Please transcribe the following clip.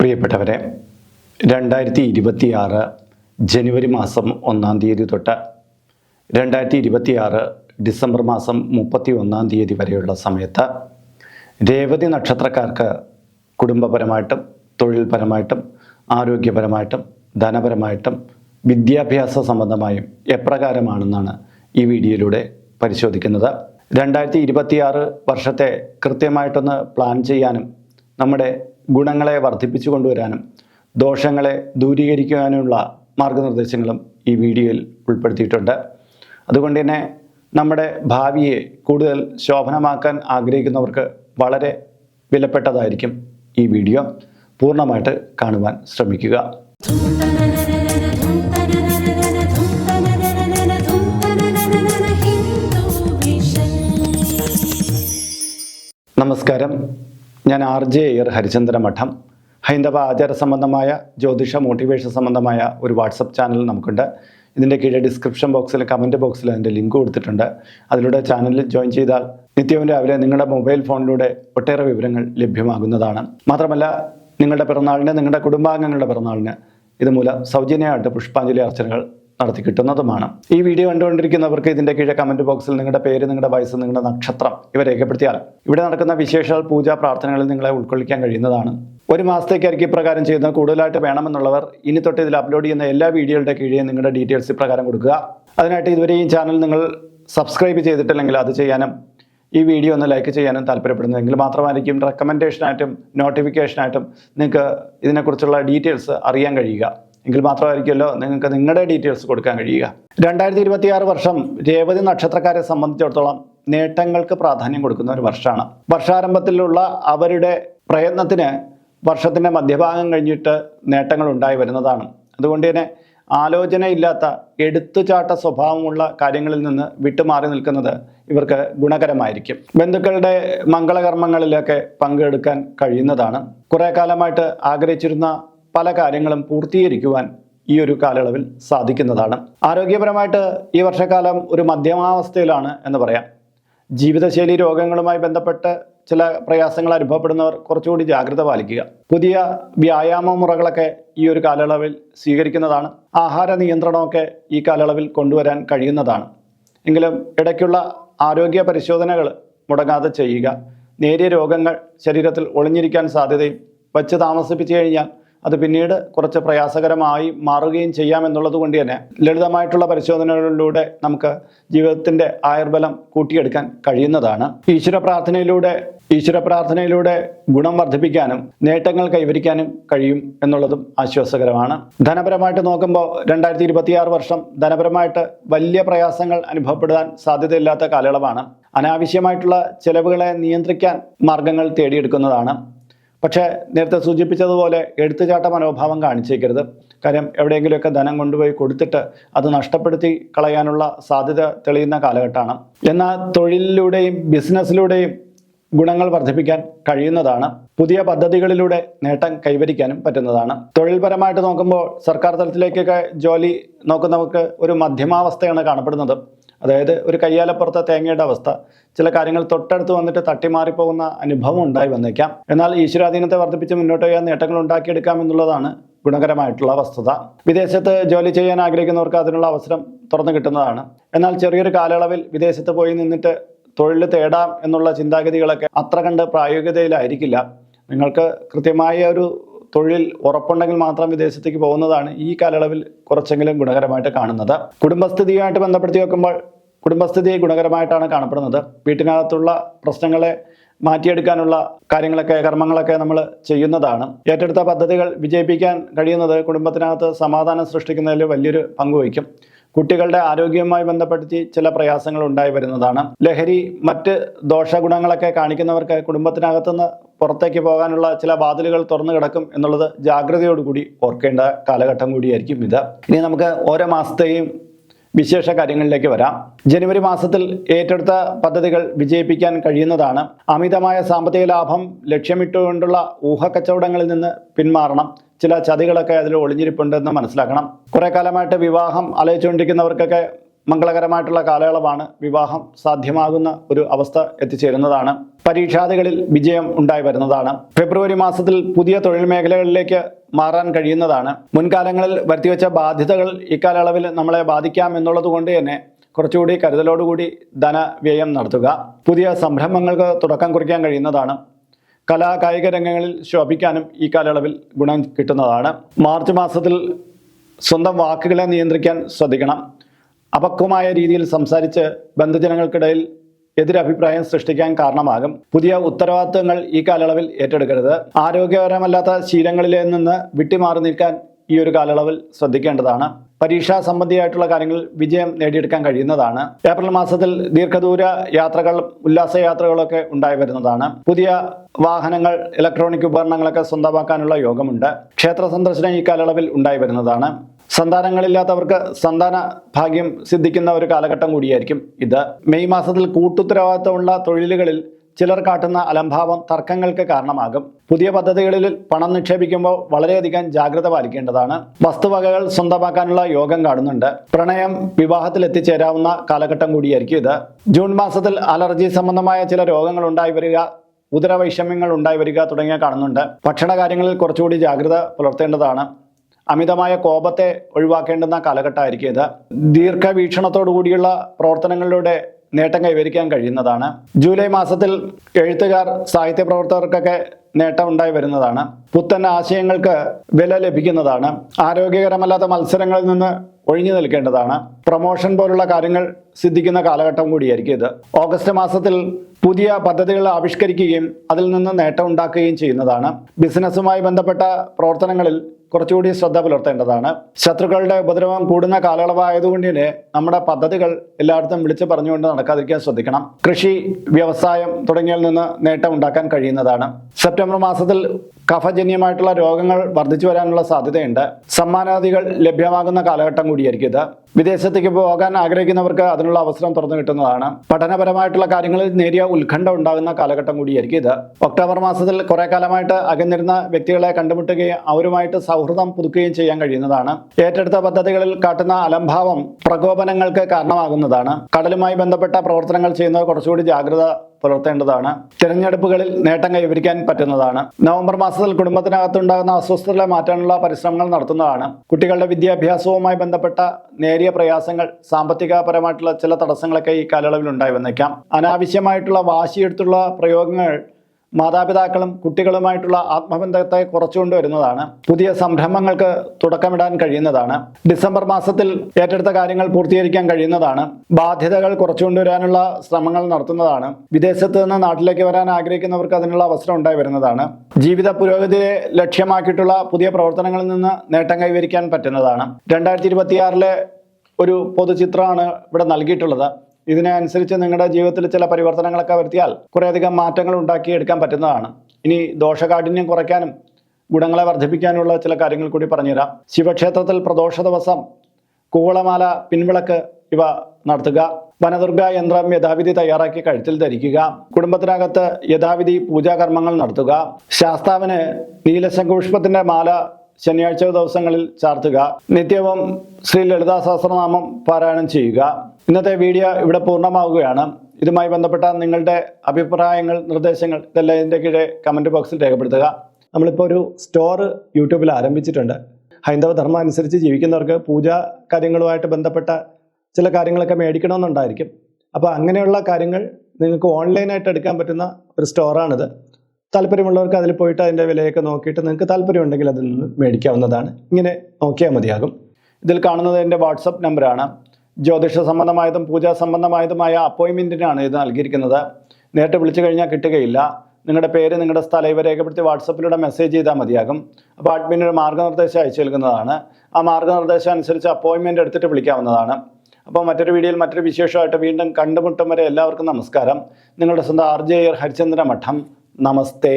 പ്രിയപ്പെട്ടവരെ രണ്ടായിരത്തി ഇരുപത്തിയാറ് ജനുവരി മാസം ഒന്നാം തീയതി തൊട്ട് രണ്ടായിരത്തി ഇരുപത്തിയാറ് ഡിസംബർ മാസം മുപ്പത്തി ഒന്നാം തീയതി വരെയുള്ള സമയത്ത് രേവതി നക്ഷത്രക്കാർക്ക് കുടുംബപരമായിട്ടും തൊഴിൽപരമായിട്ടും ആരോഗ്യപരമായിട്ടും ധനപരമായിട്ടും വിദ്യാഭ്യാസ സംബന്ധമായും എപ്രകാരമാണെന്നാണ് ഈ വീഡിയോയിലൂടെ പരിശോധിക്കുന്നത്. രണ്ടായിരത്തി ഇരുപത്തിയാറ് വർഷത്തെ കൃത്യമായിട്ടൊന്ന് പ്ലാൻ ചെയ്യാനും നമ്മുടെ ഗുണങ്ങളെ വർദ്ധിപ്പിച്ചു കൊണ്ടുവരാനും ദോഷങ്ങളെ ദൂരീകരിക്കുവാനുമുള്ള മാർഗനിർദ്ദേശങ്ങളും ഈ വീഡിയോയിൽ ഉൾപ്പെടുത്തിയിട്ടുണ്ട്. അതുകൊണ്ട് തന്നെ നമ്മുടെ ഭാവിയെ കൂടുതൽ ശോഭനമാക്കാൻ ആഗ്രഹിക്കുന്നവർക്ക് വളരെ വിലപ്പെട്ടതായിരിക്കും ഈ വീഡിയോ. പൂർണമായിട്ട് കാണുവാൻ ശ്രമിക്കുക. നമസ്കാരം. ഞാൻ ആർ ജെ എയർ ഹരിചന്ദ്ര മഠം. ഹൈന്ദവ ആചാര സംബന്ധമായ ജ്യോതിഷ മോട്ടിവേഷൻ സംബന്ധമായ ഒരു വാട്സപ്പ് ചാനൽ നമുക്കുണ്ട്. ഇതിന്റെ കീഴെ ഡിസ്ക്രിപ്ഷൻ ബോക്സിൽ കമന്റ് ബോക്സിൽ അതിന്റെ ലിങ്ക് കൊടുത്തിട്ടുണ്ട്. അതിലൂടെ ചാനലിൽ ജോയിൻ ചെയ്താൽ നിത്യവും രാവിലെ നിങ്ങളുടെ മൊബൈൽ ഫോണിലൂടെ ഒട്ടേറെ വിവരങ്ങൾ ലഭ്യമാകുന്നതാണ്. മാത്രമല്ല നിങ്ങളുടെ പിറന്നാളിന് നിങ്ങളുടെ കുടുംബാംഗങ്ങളുടെ പിറന്നാളിന് ഇതുമൂലം സൗജന്യമായിട്ട് പുഷ്പാഞ്ജലി അർച്ചനകൾ നടത്തി കിട്ടുന്നതുമാണ്. ഈ വീഡിയോ കണ്ടുകൊണ്ടിരിക്കുന്നവർക്ക് ഇതിന്റെ കീഴെ കമന്റ് ബോക്സിൽ നിങ്ങളുടെ പേര് നിങ്ങളുടെ വയസ്സ് നിങ്ങളുടെ നക്ഷത്രം ഇവ രേഖപ്പെടുത്തിയാൽ ഇവിടെ നടക്കുന്ന വിശേഷ പൂജാ പ്രാർത്ഥനകളിൽ നിങ്ങളെ ഉൾക്കൊള്ളിക്കാൻ കഴിയുന്നതാണ്. ഒരു മാസത്തേക്കായിരിക്കും ഇപ്രകാരം ചെയ്യുന്ന കൂടുതലായിട്ട് വേണമെന്നുള്ളവർ ഇനി തൊട്ട് ഇതിൽ അപ്ലോഡ് ചെയ്യുന്ന എല്ലാ വീഡിയോയുടെ കീഴേ നിങ്ങളുടെ ഡീറ്റെയിൽസ് ഇപ്രകാരം കൊടുക്കുക. അതിനായിട്ട് ഇതുവരെ ഈ ചാനൽ നിങ്ങൾ സബ്സ്ക്രൈബ് ചെയ്തിട്ടില്ലെങ്കിൽ അത് ചെയ്യാനും ഈ വീഡിയോ ഒന്ന് ലൈക്ക് ചെയ്യാനും താല്പര്യപ്പെടുന്നതെങ്കിൽ മാത്രമായിരിക്കും റെക്കമെൻഡേഷനായിട്ടും നോട്ടിഫിക്കേഷനായിട്ടും നിങ്ങൾക്ക് ഇതിനെക്കുറിച്ചുള്ള ഡീറ്റെയിൽസ് അറിയാൻ കഴിയുക. എങ്കിൽ മാത്രമായിരിക്കുമല്ലോ നിങ്ങൾക്ക് നിങ്ങളുടെ ഡീറ്റെയിൽസ് കൊടുക്കാൻ കഴിയുക. രണ്ടായിരത്തി ഇരുപത്തിയാറ് വർഷം രേവതി നക്ഷത്രക്കാരെ സംബന്ധിച്ചിടത്തോളം നേട്ടങ്ങൾക്ക് പ്രാധാന്യം കൊടുക്കുന്ന ഒരു വർഷമാണ്. വർഷാരംഭത്തിലുള്ള അവരുടെ പ്രയത്നത്തിന് വർഷത്തിന്റെ മധ്യഭാഗം കഴിഞ്ഞിട്ട് നേട്ടങ്ങൾ ഉണ്ടായി വരുന്നതാണ്. അതുകൊണ്ട് തന്നെ ആലോചനയില്ലാത്ത എടുത്തുചാട്ട സ്വഭാവമുള്ള കാര്യങ്ങളിൽ നിന്ന് വിട്ടുമാറി നിൽക്കുന്നത് ഇവർക്ക് ഗുണകരമായിരിക്കും. ബന്ധുക്കളുടെ മംഗളകർമ്മങ്ങളിലൊക്കെ പങ്കെടുക്കാൻ കഴിയുന്നതാണ്. കുറേ കാലമായിട്ട് ആഗ്രഹിച്ചിരുന്ന പല കാര്യങ്ങളും പൂർത്തീകരിക്കുവാൻ ഈ ഒരു കാലയളവിൽ സാധിക്കുന്നതാണ്. ആരോഗ്യപരമായിട്ട് ഈ വർഷക്കാലം ഒരു മധ്യമാവസ്ഥയിലാണ് എന്ന് പറയാം. ജീവിതശൈലി രോഗങ്ങളുമായി ബന്ധപ്പെട്ട് ചില പ്രയാസങ്ങൾ അനുഭവപ്പെടുന്നവർ കുറച്ചുകൂടി ജാഗ്രത പാലിക്കുക. പുതിയ വ്യായാമ മുറകളൊക്കെ ഈ ഒരു കാലയളവിൽ സ്വീകരിക്കുന്നതാണ്. ആഹാര നിയന്ത്രണമൊക്കെ ഈ കാലയളവിൽ കൊണ്ടുവരാൻ കഴിയുന്നതാണ്. എങ്കിലും ഇടയ്ക്കുള്ള ആരോഗ്യ പരിശോധനകൾ മുടങ്ങാതെ ചെയ്യുക. നേരിയ രോഗങ്ങൾ ശരീരത്തിൽ ഒളിഞ്ഞിരിക്കാൻ സാധ്യതയും വച്ച് താമസിപ്പിച്ചു കഴിഞ്ഞാൽ അത് പിന്നീട് കുറച്ച് പ്രയാസകരമായി മാറുകയും ചെയ്യാമെന്നുള്ളത് കൊണ്ട് തന്നെ ലളിതമായിട്ടുള്ള പരിശോധനകളിലൂടെ നമുക്ക് ജീവിതത്തിന്റെ ആയുർബലം കൂട്ടിയെടുക്കാൻ കഴിയുന്നതാണ്. ഈശ്വര പ്രാർത്ഥനയിലൂടെ ഈശ്വര പ്രാർത്ഥനയിലൂടെ ഗുണം വർദ്ധിപ്പിക്കാനും നേട്ടങ്ങൾ കൈവരിക്കാനും കഴിയും എന്നുള്ളതും ആശ്വാസകരമാണ്. ധനപരമായിട്ട് നോക്കുമ്പോൾ രണ്ടായിരത്തി ഇരുപത്തിയാറ് വർഷം ധനപരമായിട്ട് വലിയ പ്രയാസങ്ങൾ അനുഭവപ്പെടാൻ സാധ്യതയില്ലാത്ത കാലയളവാണ്. അനാവശ്യമായിട്ടുള്ള ചെലവുകളെ നിയന്ത്രിക്കാൻ മാർഗങ്ങൾ തേടിയെടുക്കുന്നതാണ്. പക്ഷേ നേരത്തെ സൂചിപ്പിച്ചതുപോലെ എടുത്തുചാട്ട മനോഭാവം കാണിച്ചേക്കരുത്. കാര്യം എവിടെയെങ്കിലുമൊക്കെ ധനം കൊണ്ടുപോയി കൊടുത്തിട്ട് അത് നഷ്ടപ്പെടുത്തി കളയാനുള്ള സാധ്യത തെളിയുന്ന കാലഘട്ടമാണ്. എന്നാൽ തൊഴിലിലൂടെയും ബിസിനസ്സിലൂടെയും ഗുണങ്ങൾ വർദ്ധിപ്പിക്കാൻ കഴിയുന്നതാണ്. പുതിയ പദ്ധതികളിലൂടെ നേട്ടം കൈവരിക്കാനും പറ്റുന്നതാണ്. തൊഴിൽപരമായിട്ട് നോക്കുമ്പോൾ സർക്കാർ തലത്തിലേക്കൊക്കെ ജോലി നോക്കുന്നവർക്ക് ഒരു മധ്യമാവസ്ഥയാണ് കാണപ്പെടുന്നത്. അതായത് ഒരു കയ്യാലപ്പുറത്തെ തേങ്ങയുടെ അവസ്ഥ ചില കാര്യങ്ങൾ തൊട്ടടുത്ത് വന്നിട്ട് തട്ടിമാറിപ്പോകുന്ന അനുഭവം ഉണ്ടായി വന്നേക്കാം. എന്നാൽ ഈശ്വരാധീനത്തെ വർദ്ധിപ്പിച്ച് മുന്നോട്ട് പോയാൽ നേട്ടങ്ങൾ ഉണ്ടാക്കിയെടുക്കാം എന്നുള്ളതാണ് ഗുണകരമായിട്ടുള്ള വസ്തുത. വിദേശത്ത് ജോലി ചെയ്യാൻ ആഗ്രഹിക്കുന്നവർക്ക് അതിനുള്ള അവസരം തുറന്നു കിട്ടുന്നതാണ്. എന്നാൽ ചെറിയൊരു കാലയളവിൽ വിദേശത്ത് പോയി നിന്നിട്ട് തൊഴിൽ തേടാം എന്നുള്ള ചിന്താഗതികളൊക്കെ അത്ര കണ്ട് പ്രായോഗികതയിലായിരിക്കില്ല. നിങ്ങൾക്ക് കൃത്യമായ ഒരു തൊഴിൽ ഉറപ്പുണ്ടെങ്കിൽ മാത്രം വിദേശത്തേക്ക് പോകുന്നതാണ് ഈ കാലയളവിൽ കുറച്ചെങ്കിലും ഗുണകരമായിട്ട് കാണുന്നത്. കുടുംബസ്ഥിതിയുമായിട്ട് ബന്ധപ്പെടുത്തി നോക്കുമ്പോൾ കുടുംബസ്ഥിതി ഗുണകരമായിട്ടാണ് കാണപ്പെടുന്നത്. വീട്ടിനകത്തുള്ള പ്രശ്നങ്ങളെ മാറ്റിയെടുക്കാനുള്ള കാര്യങ്ങളൊക്കെ കർമ്മങ്ങളൊക്കെ നമ്മൾ ചെയ്യുന്നതാണ്. ഏറ്റെടുത്ത പദ്ധതികൾ വിജയിപ്പിക്കാൻ കഴിയുന്നത് കുടുംബത്തിനകത്ത് സമാധാനം സൃഷ്ടിക്കുന്നതിൽ വലിയൊരു പങ്കുവയ്ക്കും കുട്ടികളുടെ ആരോഗ്യവുമായി ബന്ധപ്പെടുത്തി ചില പ്രയാസങ്ങൾ ഉണ്ടായി വരുന്നതാണ്. ലഹരി മറ്റ് ദോഷഗുണങ്ങളൊക്കെ കാണിക്കുന്നവർക്ക് കുടുംബത്തിനകത്തുനിന്ന് പുറത്തേക്ക് പോകാനുള്ള ചില വാതിലുകൾ തുറന്നു കിടക്കും എന്നുള്ളത് ജാഗ്രതയോടുകൂടി ഓർക്കേണ്ട കാലഘട്ടം കൂടിയായിരിക്കും ഇത്. ഇനി നമുക്ക് ഓരോ മാസത്തെയും വിശേഷ കാര്യങ്ങളിലേക്ക് വരാം. ജനുവരി മാസത്തിൽ ഏറ്റെടുത്ത പദ്ധതികൾ വിജയിപ്പിക്കാൻ കഴിയുന്നതാണ്. അമിതമായ സാമ്പത്തിക ലാഭം ലക്ഷ്യമിട്ടുകൊണ്ടുള്ള ഊഹക്കച്ചവടങ്ങളിൽ നിന്ന് പിന്മാറണം. ചില ചതികളൊക്കെ അതിൽ ഒളിഞ്ഞിരിപ്പുണ്ടെന്ന് മനസ്സിലാക്കണം. കുറെ കാലമായിട്ട് വിവാഹം ആലോചിച്ചുകൊണ്ടിരിക്കുന്നവർക്കൊക്കെ മംഗളകരമായിട്ടുള്ള കാലയളവാണ് വിവാഹം സാധ്യമാകുന്ന ഒരു അവസ്ഥ എത്തിച്ചേരുന്നതാണ്. പരീക്ഷാദികളിൽ വിജയം ഉണ്ടായി വരുന്നതാണ്. ഫെബ്രുവരി മാസത്തിൽ പുതിയ തൊഴിൽ മേഖലകളിലേക്ക് മാറാൻ കഴിയുന്നതാണ്. മുൻകാലങ്ങളിൽ വരുത്തിവെച്ച ബാധ്യതകൾ ഇക്കാലയളവിൽ നമ്മളെ ബാധിക്കാം എന്നുള്ളത് കൊണ്ട് തന്നെ കുറച്ചുകൂടി കരുതലോടുകൂടി ധനവ്യയം നടത്തുക. പുതിയ സംരംഭങ്ങൾക്ക് തുടക്കം കുറിക്കാൻ കഴിയുന്നതാണ്. കലാ കായിക രംഗങ്ങളിൽ ശോഭിക്കാനും ഈ കാലയളവിൽ ഗുണം കിട്ടുന്നതാണ്. മാർച്ച് മാസത്തിൽ സ്വന്തം വാക്കുകളെ നിയന്ത്രിക്കാൻ ശ്രദ്ധിക്കണം. അപക്വമായ രീതിയിൽ സംസാരിച്ച് ബന്ധുജനങ്ങൾക്കിടയിൽ എതിരഭിപ്രായം സൃഷ്ടിക്കാൻ കാരണമാകും. പുതിയ ഉത്തരവാദിത്തങ്ങൾ ഈ കാലയളവിൽ ഏറ്റെടുക്കരുത്. ആരോഗ്യപരമല്ലാത്ത ശീലങ്ങളിൽ നിന്ന് വിട്ടിമാറി നിൽക്കാൻ ഈ ഒരു കാലയളവിൽ ശ്രദ്ധിക്കേണ്ടതാണ്. പരീക്ഷാ സംബന്ധിയായിട്ടുള്ള കാര്യങ്ങളിൽ വിജയം നേടിയെടുക്കാൻ കഴിയുന്നതാണ്. ഏപ്രിൽ മാസത്തിൽ ദീർഘദൂര യാത്രകൾ ഉല്ലാസ യാത്രകളൊക്കെ ഉണ്ടായി വരുന്നതാണ്. പുതിയ വാഹനങ്ങൾ ഇലക്ട്രോണിക് ഉപകരണങ്ങളൊക്കെ സ്വന്തമാക്കാനുള്ള യോഗമുണ്ട്. ക്ഷേത്ര സന്ദർശനം ഈ കാലയളവിൽ ഉണ്ടായി വരുന്നതാണ്. സന്താനങ്ങളില്ലാത്തവർക്ക് സന്താന ഭാഗ്യം സിദ്ധിക്കുന്ന ഒരു കാലഘട്ടം കൂടിയായിരിക്കും ഇത്. മെയ് മാസത്തിൽ കൂട്ടുത്തരവാദിത്തമുള്ള തൊഴിലുകളിൽ ചിലർ കാട്ടുന്ന അലംഭാവം തർക്കങ്ങൾക്ക് കാരണമാകും. പുതിയ പദ്ധതികളിൽ പണം നിക്ഷേപിക്കുമ്പോൾ വളരെയധികം ജാഗ്രത പാലിക്കേണ്ടതാണ്. വസ്തുവകകൾ സ്വന്തമാക്കാനുള്ള യോഗം കാണുന്നുണ്ട്. പ്രണയം വിവാഹത്തിൽ എത്തിച്ചേരാവുന്ന കാലഘട്ടം കൂടിയായിരിക്കും ഇത്. ജൂൺ മാസത്തിൽ അലർജി സംബന്ധമായ ചില രോഗങ്ങൾ ഉണ്ടായി വരിക ഉദരവൈഷമ്യങ്ങൾ ഉണ്ടായി വരിക തുടങ്ങിയ കാണുന്നുണ്ട്. ഭക്ഷണ കാര്യങ്ങളിൽ കുറച്ചുകൂടി ജാഗ്രത പുലർത്തേണ്ടതാണ്. അമിതമായ കോപത്തെ ഒഴിവാക്കേണ്ടുന്ന കാലഘട്ടമായിരിക്കും ഇത്. ദീർഘവീക്ഷണത്തോടു കൂടിയുള്ള പ്രവർത്തനങ്ങളിലൂടെ നേട്ടം കൈവരിക്കാൻ കഴിയുന്നതാണ്. ജൂലൈ മാസത്തിൽ എഴുത്തുകാർ സാഹിത്യ പ്രവർത്തകർക്കൊക്കെ നേട്ടം ഉണ്ടായി വരുന്നതാണ്. പുത്തൻ ആശയങ്ങൾക്ക് വില ലഭിക്കുന്നതാണ്. ആരോഗ്യകരമല്ലാത്ത മത്സരങ്ങളിൽ നിന്ന് ഒഴിഞ്ഞു നിൽക്കേണ്ടതാണ്. പ്രൊമോഷൻ പോലുള്ള കാര്യങ്ങൾ സിദ്ധിക്കുന്ന കാലഘട്ടം കൂടിയായിരിക്കും ഇത്. ഓഗസ്റ്റ് മാസത്തിൽ പുതിയ പദ്ധതികൾ ആവിഷ്കരിക്കുകയും അതിൽ നിന്ന് നേട്ടം ഉണ്ടാക്കുകയും ചെയ്യുന്നതാണ്. ബിസിനസ്സുമായി ബന്ധപ്പെട്ട പ്രവർത്തനങ്ങളിൽ കുറച്ചുകൂടി ശ്രദ്ധ പുലർത്തേണ്ടതാണ്. ശത്രുക്കളുടെ ഉപദ്രവം കൂടുന്ന കാലയളവായതുകൊണ്ട് തന്നെ നമ്മുടെ പദ്ധതികൾ എല്ലായിടത്തും വിളിച്ചു പറഞ്ഞുകൊണ്ട് നടക്കാതിരിക്കാൻ ശ്രദ്ധിക്കണം. കൃഷി വ്യവസായം തുടങ്ങിയതിൽ നിന്ന് നേട്ടം ഉണ്ടാക്കാൻ കഴിയുന്നതാണ്. സെപ്റ്റംബർ മാസത്തിൽ കഫജന്യമായിട്ടുള്ള രോഗങ്ങൾ വർദ്ധിച്ചു വരാനുള്ള സാധ്യതയുണ്ട്. സമ്മാനാദികൾ ലഭ്യമാകുന്ന കാലഘട്ടം കൂടിയായിരിക്കും ഇത്. വിദേശത്തേക്ക് പോകാൻ ആഗ്രഹിക്കുന്നവർക്ക് അതിനുള്ള അവസരം തുറന്നു കിട്ടുന്നതാണ്. പഠനപരമായിട്ടുള്ള കാര്യങ്ങളിൽ നേരിയ ഉത്കണ്ഠ ഉണ്ടാകുന്ന കാലഘട്ടം കൂടിയായിരിക്കും ഇത്. ഒക്ടോബർ മാസത്തിൽ കുറെ കാലമായിട്ട് അകന്നിരുന്ന വ്യക്തികളെ കണ്ടുമുട്ടുകയും അവരുമായിട്ട് സൗഹൃദം പുതുക്കുകയും ചെയ്യാൻ കഴിയുന്നതാണ്. ഏറ്റെടുത്ത പദ്ധതികളിൽ കാട്ടുന്ന അലംഭാവം പ്രകോപനങ്ങൾക്ക് കാരണമാകുന്നതാണ്. കടലുമായി ബന്ധപ്പെട്ട പ്രവർത്തനങ്ങൾ ചെയ്യുന്നവർ കുറച്ചുകൂടി ജാഗ്രത പുലർത്തേണ്ടതാണ്. തിരഞ്ഞെടുപ്പുകളിൽ നേട്ടം കൈവരിക്കാൻ പറ്റുന്നതാണ്. നവംബർ മാസത്തിൽ കുടുംബത്തിനകത്തുണ്ടാകുന്ന അസ്വസ്ഥതകളെ മാറ്റാനുള്ള പരിശ്രമങ്ങൾ നടത്തുന്നതാണ്. കുട്ടികളുടെ വിദ്യാഭ്യാസവുമായി ബന്ധപ്പെട്ട നേരിയ പ്രയാസങ്ങൾ സാമ്പത്തികപരമായിട്ടുള്ള ചില തടസ്സങ്ങളൊക്കെ ഈ കാലയളവിൽ ഉണ്ടായി വന്നേക്കാം. അനാവശ്യമായിട്ടുള്ള വാശിയെടുത്തുള്ള പ്രയോഗങ്ങൾ മാതാപിതാക്കളും കുട്ടികളുമായിട്ടുള്ള ആത്മബന്ധത്തെ കുറച്ചുകൊണ്ട് വരുന്നതാണ് പുതിയ സംരംഭങ്ങൾക്ക് തുടക്കമിടാൻ കഴിയുന്നതാണ്. ഡിസംബർ മാസത്തിൽ ഏറ്റെടുത്ത കാര്യങ്ങൾ പൂർത്തീകരിക്കാൻ കഴിയുന്നതാണ്. ബാധ്യതകൾ കുറച്ചുകൊണ്ടുവരാനുള്ള ശ്രമങ്ങൾ നടത്തുന്നതാണ്. വിദേശത്ത് നിന്ന് നാട്ടിലേക്ക് വരാൻ ആഗ്രഹിക്കുന്നവർക്ക് അതിനുള്ള അവസരം ഉണ്ടായി വരുന്നതാണ്. ജീവിത പുരോഗതിയെ ലക്ഷ്യമാക്കിയിട്ടുള്ള പുതിയ പ്രവർത്തനങ്ങളിൽ നിന്ന് നേട്ടം കൈവരിക്കാൻ പറ്റുന്നതാണ്. രണ്ടായിരത്തി ഇരുപത്തിയാറിലെ ഒരു പൊതുചിത്രമാണ് ഇവിടെ നൽകിയിട്ടുള്ളത്. ഇതിനെ അനുസരിച്ച് നിങ്ങളുടെ ജീവിതത്തിൽ ചില പരിവർത്തനങ്ങളൊക്കെ വരുത്തിയാൽ കുറേയധികം മാറ്റങ്ങൾ ഉണ്ടാക്കിയെടുക്കാൻ പറ്റുന്നതാണ്. ഇനി ദോഷകാഠിന്യം കുറയ്ക്കാനും ഗുണങ്ങളെ വർദ്ധിപ്പിക്കാനുള്ള ചില കാര്യങ്ങൾ കൂടി പറഞ്ഞുതരാം. ശിവക്ഷേത്രത്തിൽ പ്രദോഷ ദിവസം കൂവളമാല പിൻവിളക്ക് ഇവ നടത്തുക. വനദുർഗ യന്ത്രം യഥാവിധി തയ്യാറാക്കി കഴുത്തിൽ ധരിക്കുക. കുടുംബത്തിനകത്ത് യഥാവിധി പൂജാകർമ്മങ്ങൾ നടത്തുക. ശാസ്താവിന് നീലശംഖുപുഷ്പത്തിന്റെ മാല ശനിയാഴ്ച ദിവസങ്ങളിൽ ചാർത്തുക. നിത്യവും ശ്രീ ലളിതാ സഹസ്രനാമം പാരായണം ചെയ്യുക. ഇന്നത്തെ വീഡിയോ ഇവിടെ പൂർണമാവുകയാണ്. ഇതുമായി ബന്ധപ്പെട്ട നിങ്ങളുടെ അഭിപ്രായങ്ങൾ നിർദ്ദേശങ്ങൾ ഇതെല്ലാം ഇതിന്റെ കീഴെ കമന്റ് ബോക്സിൽ രേഖപ്പെടുത്തുക. നമ്മളിപ്പോൾ ഒരു സ്റ്റോർ യൂട്യൂബിൽ ആരംഭിച്ചിട്ടുണ്ട്. ഹൈന്ദവ ധർമ്മം അനുസരിച്ച് ജീവിക്കുന്നവർക്ക് പൂജാ കാര്യങ്ങളുമായിട്ട് ബന്ധപ്പെട്ട ചില കാര്യങ്ങളൊക്കെ മേടിക്കണമെന്നുണ്ടായിരിക്കും. അപ്പോൾ അങ്ങനെയുള്ള കാര്യങ്ങൾ നിങ്ങൾക്ക് ഓൺലൈനായിട്ട് എടുക്കാൻ പറ്റുന്ന ഒരു സ്റ്റോറാണിത് താല്പര്യമുള്ളവർക്ക് അതിൽ പോയിട്ട് അതിന്റെ വിലയൊക്കെ നോക്കിയിട്ട് നിങ്ങൾക്ക് താല്പര്യമുണ്ടെങ്കിൽ അതിൽ നിന്ന് മേടിക്കാവുന്നതാണ്. ഇങ്ങനെ നോക്കിയാൽ മതിയാകും. ഇതിൽ കാണുന്നത് എന്റെ വാട്സപ്പ് നമ്പറാണ്. ജ്യോതിഷ സംബന്ധമായതും പൂജാ സംബന്ധമായതുമായ അപ്പോയിൻമെന്റിനാണ് ഇത് നൽകിയിരിക്കുന്നത്. നേരിട്ട് വിളിച്ചു കഴിഞ്ഞാൽ കിട്ടുകയില്ല. നിങ്ങളുടെ പേര് നിങ്ങളുടെ സ്ഥലം ഇവ രേഖപ്പെടുത്തി വാട്സപ്പിലൂടെ മെസ്സേജ് ചെയ്താൽ മതിയാകും. അപ്പോൾ അഡ്മിൻ ഒരു മാർഗനിർദ്ദേശം അയച്ചു നൽകുന്നതാണ്. ആ മാർഗനിർദ്ദേശം അനുസരിച്ച് അപ്പോയിൻമെന്റ് എടുത്തിട്ട് വിളിക്കാവുന്നതാണ്. അപ്പോൾ മറ്റൊരു വീഡിയോയിൽ മറ്റൊരു വിശേഷമായിട്ട് വീണ്ടും കണ്ടുമുട്ടും വരെ എല്ലാവർക്കും നമസ്കാരം. നിങ്ങളുടെ സ്വന്തം ആർ ജെ ഹരിചന്ദ്ര മഠം നമസ്തേ.